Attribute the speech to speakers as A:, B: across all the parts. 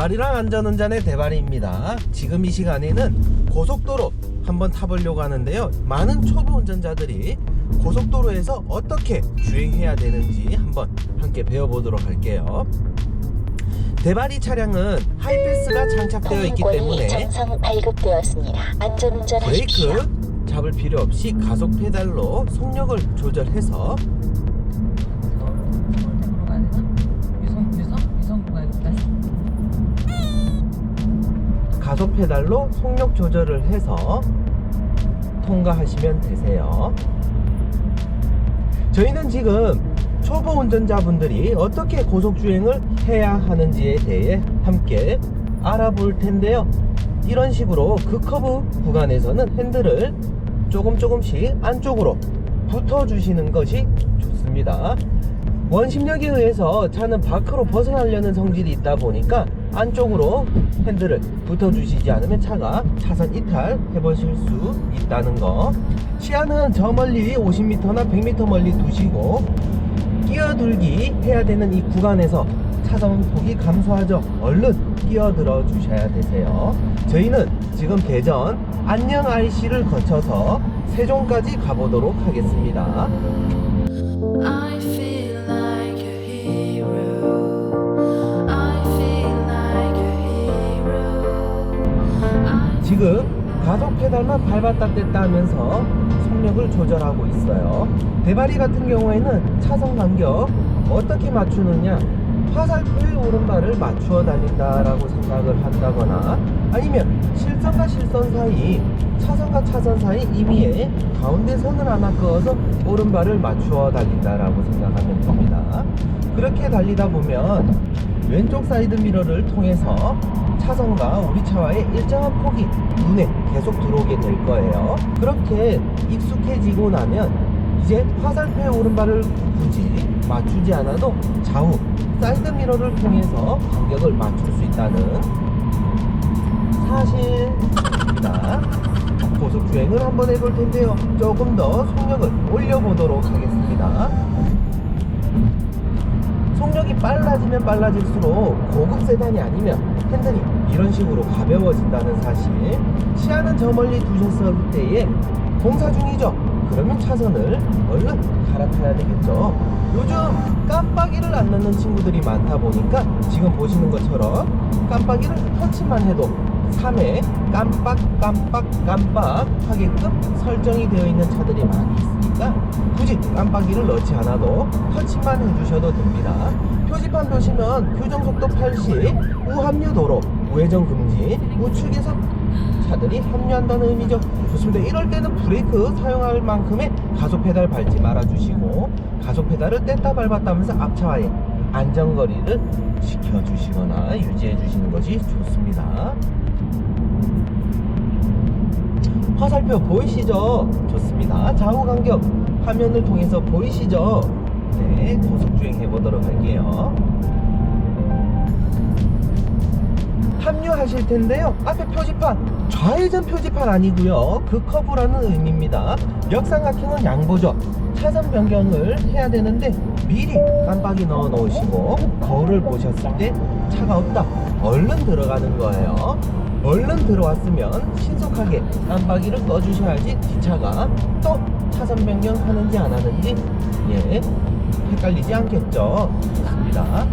A: 대발이랑 안전운전의 대발이입니다. 지금 이 시간에는 고속도로 한번 타보려고 하는데요. 많은 초보 운전자들이 고속도로에서 어떻게 주행해야 되는지 한번 함께 배워보도록 할게요. 대발이 차량은 하이패스가 장착되어 있기 때문에
B: 정상 발급되었습니다. 안전운전하십시오.
A: 브레이크 잡을 필요 없이 가속 페달로 속력을 조절해서 가속 페달로 속력 조절을 해서 통과하시면 되세요. 저희는 지금 초보 운전자분들이 어떻게 고속 주행을 해야 하는지에 대해 함께 알아볼 텐데요. 이런 식으로 극커브 구간에서는 핸들을 조금 조금씩 안쪽으로 붙어 주시는 것이 좋습니다. 원심력에 의해서 차는 밖으로 벗어나려는 성질이 있다 보니까 안쪽으로 핸들을 붙어 주시지 않으면 차가 차선 이탈 해보실 수 있다는 거. 시야는 저 멀리 50m나 100m 멀리 두시고 끼어들기 해야 되는 이 구간에서 차선 폭이 감소하죠. 얼른 끼어들어 주셔야 되세요. 저희는 지금 대전 안녕 IC를 거쳐서 세종까지 가보도록 하겠습니다 지금 가속 페달만 밟았다 뗐다 하면서 속력을 조절하고 있어요. 대바리 같은 경우에는 차선 간격 어떻게 맞추느냐? 화살표의 오른발을 맞추어 달린다라고 생각을 한다거나 아니면 실선과 실선 사이 차선과 차선 사이 임의에 가운데 선을 하나 그어서 오른발을 맞추어 달린다라고 생각하면 됩니다. 그렇게 달리다 보면 왼쪽 사이드 미러를 통해서 차선과 우리 차와의 일정한 폭이 눈에 계속 들어오게 될 거예요. 그렇게 익숙해지고 나면 이제 화살표의 오른발을 굳이 맞추지 않아도 좌우 사이드 미러를 통해서 간격을 맞출 수 있다는 사실입니다. 고속 주행을 한번 해볼 텐데요. 조금 더 속력을 올려보도록 하겠습니다. 속력이 빨라지면 빨라질수록 고급 세단이 아니면 핸들이 이런 식으로 가벼워진다는 사실 시야는 저 멀리 두셨을 때에 공사 중이죠 그러면 차선을 얼른 갈아타야 되겠죠 요즘 깜빡이를 안 넣는 친구들이 많다 보니까 지금 보시는 것처럼 깜빡이를 터치만 해도 3회 깜빡 깜빡 깜빡 하게끔 설정이 되어 있는 차들이 많이 있으니까 굳이 깜빡이를 넣지 않아도 터치만 해주셔도 됩니다. 표지판 보시면 규정속도 80, 우합류 도로, 우회전 금지, 우측에서 차들이 합류한다는 의미죠. 좋습니다. 이럴 때는 브레이크 사용할 만큼의 가속 페달 밟지 말아주시고 가속 페달을 뗐다 밟았다 하면서 앞차와의 안전거리를 지켜주시거나 유지해주시는 것이 좋습니다. 화살표 보이시죠? 좋습니다. 좌우 간격 화면을 통해서 보이시죠? 네, 고속 주행 해 보도록 할게요. 합류하실 텐데요. 앞에 표지판 좌회전 표지판 아니고요. 그 커브라는 의미입니다. 역삼각형은 양보죠. 차선 변경을 해야 되는데 미리 깜빡이 넣어 놓으시고 거울을 보셨을 때 차가 없다. 얼른 들어가는 거예요. 얼른 들어왔으면 신속하게 깜빡이를 꺼주셔야지 뒷차가 또 차선 변경하는지 안 하는지 예 헷갈리지 않겠죠. 좋습니다.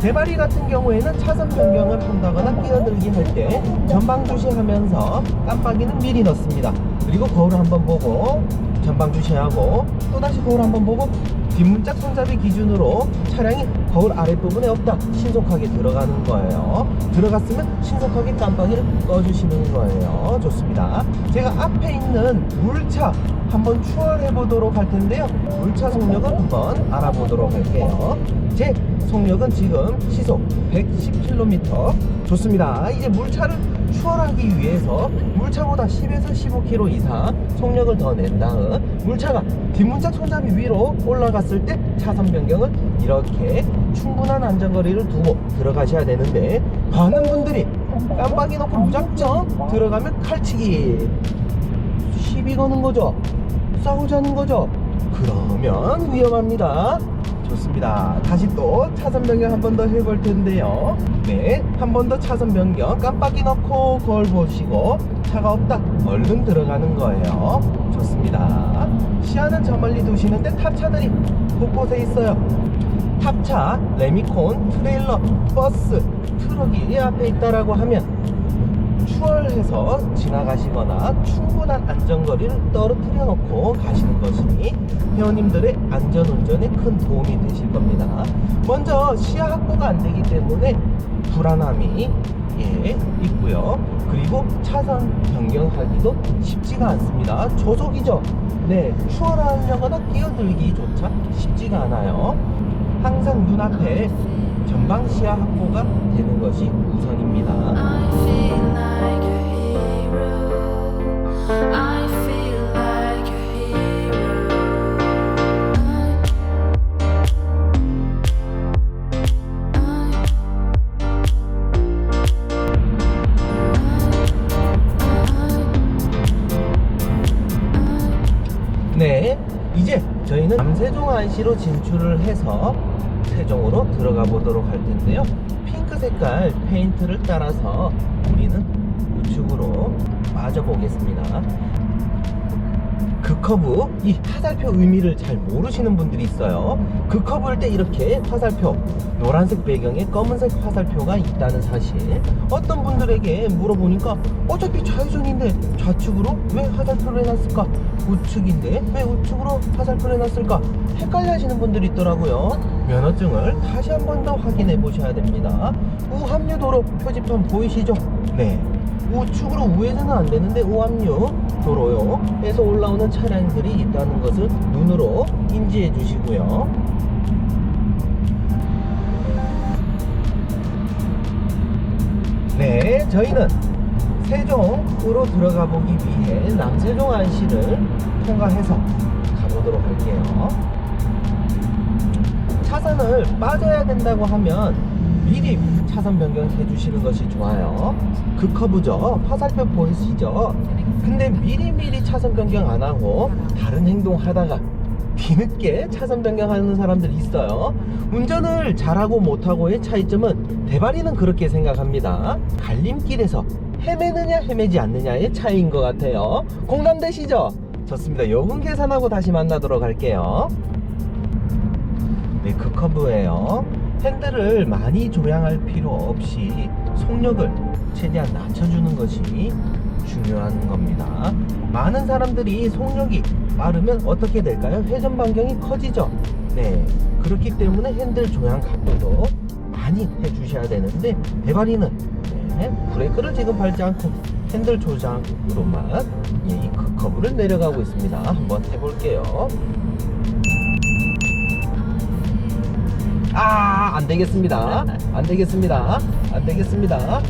A: 대바리 같은 경우에는 차선 변경을 한다거나 끼어들기 할 때 전방 주시하면서 깜빡이는 미리 넣습니다. 그리고 거울을 한번 보고 전방 주시하고 또다시 거울 한번 보고 뒷문짝 손잡이 기준으로 차량이 거울 아랫부분에 없다 신속하게 들어가는 거예요. 들어갔으면 신속하게 깜빡이를 꺼주시는 거예요. 좋습니다. 제가 앞에 있는 물차 한번 추월해 보도록 할 텐데요. 물차 속력을 한번 알아보도록 할게요. 제 속력은 지금 시속 110km 좋습니다. 이제 물차를 추월하기 위해서 물차보다 10에서 15km 이상 속력을 더 낸 다음 물차가 뒷문짝 손잡이 위로 올라갔을 때 차선 변경을 이렇게 충분한 안전거리를 두고 들어가셔야 되는데 많은 분들이 깜빡이 놓고 무작정 들어가면 칼치기. 시비 거는 거죠? 싸우자는 거죠? 그러면 위험합니다 좋습니다. 다시 또 차선 변경 한 번 더 해볼 텐데요. 네, 한 번 더 차선 변경 깜빡이 넣고 거울 보시고 차가 없다 얼른 들어가는 거예요. 좋습니다. 시야는 저 멀리 두시는데 탑차들이 곳곳에 있어요. 탑차, 레미콘, 트레일러, 버스, 트럭이 앞에 있다라고 하면 추월해서 지나가시거나 충분한 안전거리를 떨어뜨려 놓고 가시는 것이 회원님들의 안전운전에 큰 도움이 되실 겁니다. 먼저 시야 확보가 안 되기 때문에 불안함이 예, 있고요. 그리고 차선 변경하기도 쉽지가 않습니다. 저속이죠? 네, 추월하려거나 끼어들기조차 쉽지가 않아요. 항상 눈앞에 전방 시야 확보가 되는 것이 우선입니다. 저희는 남세종 안시로 진출을 해서 세종으로 들어가 보도록 할 텐데요. 핑크 색깔 페인트를 따라서 우리는 우측으로 빠져 보겠습니다. 그 커브, 이 화살표 의미를 잘 모르시는 분들이 있어요. 그 커브일 때 이렇게 화살표, 노란색 배경에 검은색 화살표가 있다는 사실. 어떤 분들에게 물어보니까 어차피 좌회전인데 좌측으로 왜 화살표를 해놨을까? 우측인데 왜 우측으로 화살표를 해놨을까? 헷갈려 하시는 분들이 있더라고요. 면허증을 다시 한 번 더 확인해 보셔야 됩니다. 우합류도로 표지판 보이시죠? 네. 우측으로 우회전은 안 되는데 우합류 도로요 에서 올라오는 차량들이 있다는 것을 눈으로 인지해 주시고요. 네, 저희는 세종으로 들어가 보기 위해 남세종 안시를 통과해서 가보도록 할게요. 차선을 빠져야 된다고 하면 미리 차선 변경해 주시는 것이 좋아요. 그 커브죠. 화살표 보이시죠? 근데 미리 미리 차선 변경 안 하고 다른 행동 하다가 뒤늦게 차선 변경하는 사람들이 있어요. 운전을 잘하고 못하고의 차이점은 대바리는 그렇게 생각합니다. 갈림길에서 헤매느냐 헤매지 않느냐의 차이인 것 같아요. 공감되시죠? 좋습니다. 요금 계산하고 다시 만나도록 할게요. 네, 그 커브예요. 핸들을 많이 조향할 필요 없이 속력을 최대한 낮춰주는 것이 중요한 겁니다. 많은 사람들이 속력이 빠르면 어떻게 될까요? 회전 반경이 커지죠. 네, 그렇기 때문에 핸들 조향 각도도 많이 해주셔야 되는데 대바리는 네, 브레이크를 지금 밟지 않고 핸들 조작으로만 예, 이그 커브를 내려가고 있습니다. 한번 해볼게요. 아, 안 되겠습니다. 안 되겠습니다. 안 되겠습니다.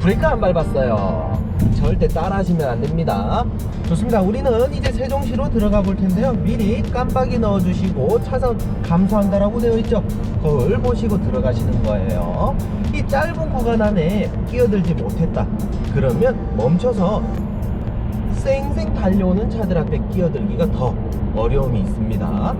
A: 브레이크 안 밟았어요. 절대 따라 하시면 안 됩니다. 좋습니다. 우리는 이제 세종시로 들어가 볼 텐데요. 미리 깜빡이 넣어 주시고 차선 감소한다라고 되어 있죠. 거울 보시고 들어가시는 거예요. 이 짧은 구간 안에 끼어들지 못했다. 그러면 멈춰서 쌩쌩 달려오는 차들 앞에 끼어들기가 더 어려움이 있습니다.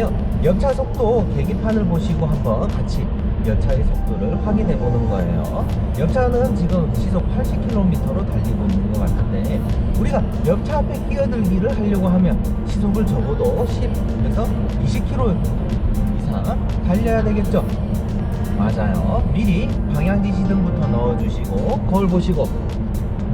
A: 텐데요. 옆차 속도 계기판을 보시고 한번 같이 옆차의 속도를 확인해 보는 거예요. 옆차는 지금 시속 80km로 달리고 있는 것 같은데 우리가 옆차 앞에 끼어들기를 하려고 하면 시속을 적어도 10에서 20km 이상 달려야 되겠죠. 맞아요. 미리 방향 지시등부터 넣어주시고 거울 보시고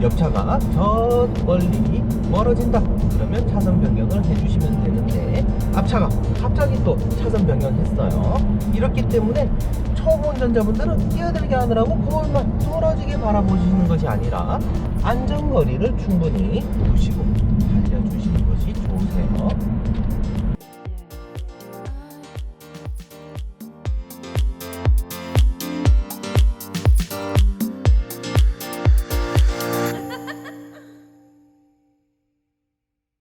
A: 옆차가 저 멀리 멀어진다. 그러면 차선 변경을 해주시면 되는데 앞차가 갑자기 또 차선 변경했어요. 이렇기 때문에 초보 운전자분들은 뛰어들게 하느라고 거울만 뚫어지게 바라보시는 것이 아니라 안전거리를 충분히 두시고 달려주시는 것이 좋으세요